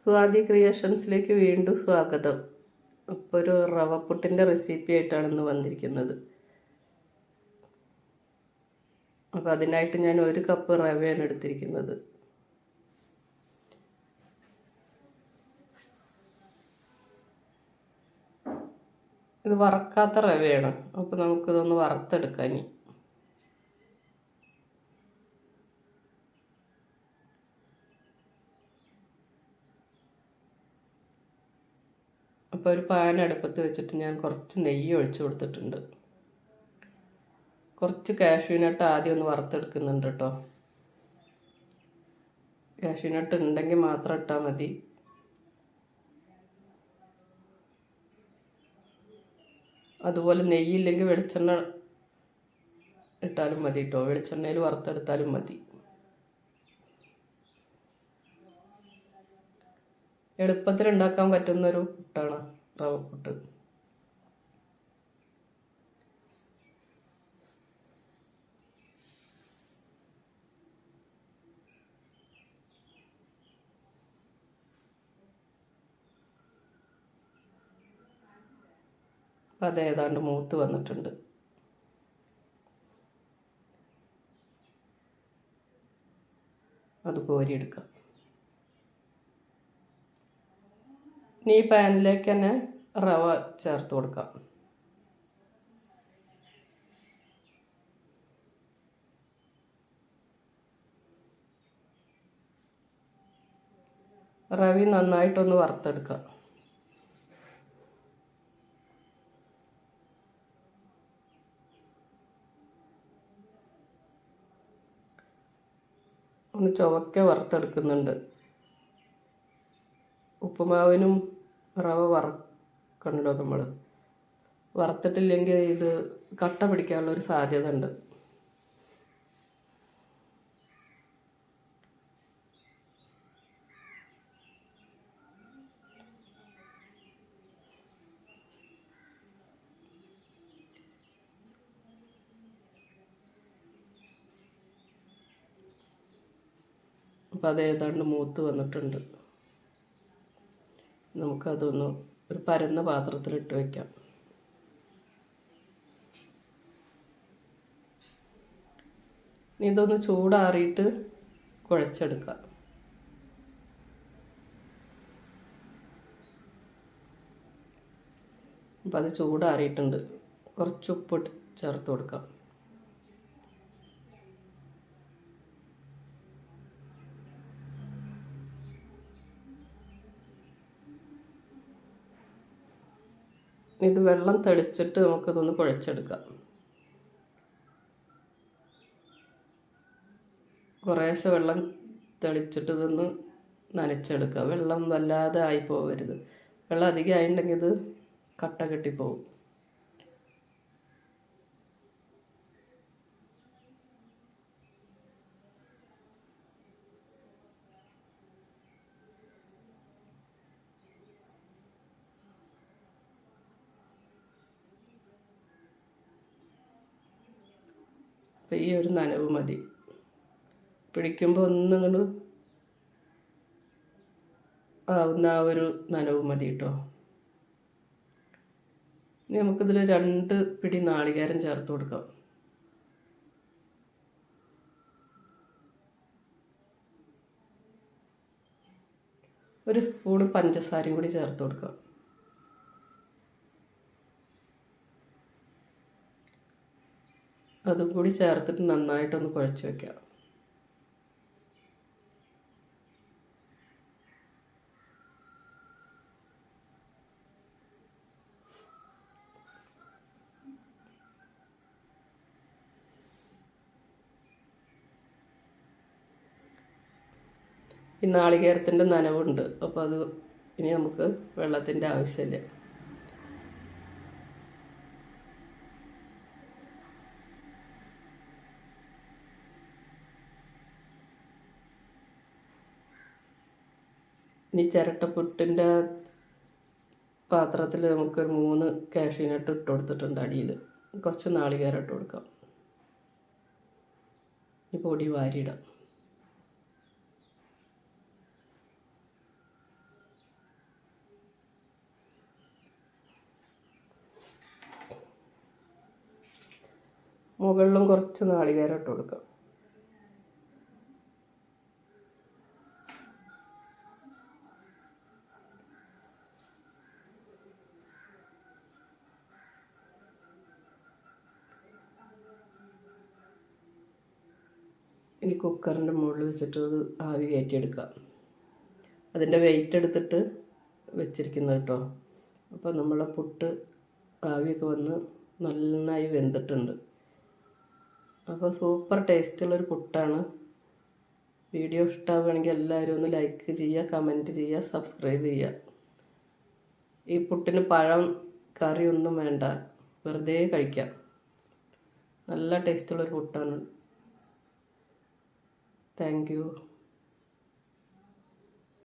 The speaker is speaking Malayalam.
സ്വാതി ക്രിയേഷൻസിലേക്ക് വീണ്ടും സ്വാഗതം. അപ്പോൾ ഒരു റവപ്പുട്ടിന്റെ റെസിപ്പി ആയിട്ടാണ് ഇന്ന് വന്നിരിക്കുന്നത്. അപ്പോൾ അതിനായിട്ട് ഞാൻ ഒരു കപ്പ് റവയാണ് എടുത്തിരിക്കുന്നത്. ഇത് വറക്കാത്ത റവയാണ്. അപ്പോൾ നമുക്കിതൊന്ന് വറുത്തെടുക്കാം അപ്പോൾ ഒരു പാൻ അടുപ്പത്ത് വെച്ചിട്ട് ഞാൻ കുറച്ച് നെയ്യ് ഒഴിച്ചു കൊടുത്തിട്ടുണ്ട്. കുറച്ച് കാഷ്യൂനട്ട് ആദ്യം ഒന്ന് വറുത്തെടുക്കുന്നുണ്ട് കേട്ടോ. കാഷ്യൂനട്ട് ഉണ്ടെങ്കിൽ മാത്രം ഇട്ടാൽ മതി. അതുപോലെ നെയ്യില്ലെങ്കിൽ വെളിച്ചെണ്ണ ഇട്ടാലും മതി കേട്ടോ. വെളിച്ചെണ്ണയിൽ വറുത്തെടുത്താലും മതി. എളുപ്പത്തിൽ ഉണ്ടാക്കാൻ പറ്റുന്ന ഒരു പുട്ടാണ് റവ പുട്ട് അത് ഏതാണ്ട് മൂത്ത് വന്നിട്ടുണ്ട്. അത് കോരിയെടുക്കാം. ഇനി ഈ പാനിലേക്ക് തന്നെ റവ ചേർത്ത് കൊടുക്കാം. റവി നന്നായിട്ടൊന്ന് വറുത്തെടുക്കുക ഒന്ന് ചുവക്കെ വറുത്തെടുക്കുന്നുണ്ട്. ഉപ്പുമാവിനും റവ വറക്കണല്ലോ നമ്മൾ വറുത്തിട്ടില്ലെങ്കിൽ ഇത് കട്ട പിടിക്കാനുള്ള ഒരു സാധ്യത ഉണ്ട് അപ്പോൾ അത് ഏതാണ്ട് മൂത്ത് വന്നിട്ടുണ്ട്. നമുക്കതൊന്ന് ഒരു പരന്ന പാത്രത്തിലിട്ട് വയ്ക്കാം ഇതൊന്ന് ചൂടാറിയിട്ട് കുഴച്ചെടുക്കാം. അപ്പം അത് ചൂടാറിയിട്ടുണ്ട്. കുറച്ച് ഉപ്പ് ചേർത്ത് കൊടുക്കാം. ഇത് വെള്ളം തെളിച്ചിട്ട് നമുക്കിതൊന്ന് കുഴച്ചെടുക്കാം. കുറേശ്ശെ വെള്ളം തെളിച്ചിട്ട് ഇതൊന്ന് നനച്ചെടുക്കുക വെള്ളം വല്ലാതെ ആയി പോകരുത് വെള്ളം അധികം ആയിട്ടുണ്ടെങ്കിൽ ഇത് കട്ട കെട്ടിപ്പോവും. അപ്പം ഈ ഒരു നനവ് മതി. പിടിക്കുമ്പോൾ ഒന്നിങ്ങോട്ട് ആവുന്ന ആ ഒരു നനവ് മതി കേട്ടോ ഇനി നമുക്കിതിൽ രണ്ട് പിടി നാളികേരം ചേർത്ത് കൊടുക്കാം. ഒരു സ്പൂൺ പഞ്ചസാരയും കൂടി ചേർത്ത് കൊടുക്കാം. അതും കൂടി ചേർത്തിട്ട് നന്നായിട്ടൊന്ന് കുഴച്ച് വെക്കുക ഈ നാളികേരത്തിന്റെ നനവുണ്ട്. അപ്പോൾ അത് ഇനി നമുക്ക് വെള്ളത്തിന്റെ ആവശ്യമില്ല. ഇനി ചിരട്ടപ്പുട്ടിന്റെ പാത്രത്തിൽ നമുക്കൊരു മൂന്ന് കാഷ്യൂനട്ട് ഇട്ട് കൊടുത്തിട്ടുണ്ട് അടിയിൽ കുറച്ച് നാളികേരം ഇട്ട് കൊടുക്കാം. ഇനി പൊടി വാരിയിടാം. മുകളിലും കുറച്ച് നാളികേരം ഇട്ട് കൊടുക്കാം. ഇനി കുക്കറിന്റെ മുകളിൽ വെച്ചിട്ട് അത് ആവി കയറ്റിയെടുക്കാം അതിന്റെ വെയിറ്റ് എടുത്തിട്ട് വെച്ചിരിക്കുന്നത് കേട്ടോ. അപ്പോൾ നമ്മളെ പുട്ട് ആവിയൊക്കെ വന്ന് നന്നായി വെന്തിട്ടുണ്ട്. അപ്പോൾ സൂപ്പർ ടേസ്റ്റുള്ളൊരു പുട്ടാണ്. വീഡിയോ ഇഷ്ടമാവുകയാണെങ്കിൽ എല്ലാവരും ഒന്ന് ലൈക്ക് ചെയ്യുക കമന്റ് ചെയ്യുക സബ്സ്ക്രൈബ് ചെയ്യുക. ഈ പുട്ടിന് പഴം കറിയൊന്നും വേണ്ട. വെറുതെ കഴിക്കാം. നല്ല ടേസ്റ്റുള്ളൊരു പുട്ടാണ്. Thank you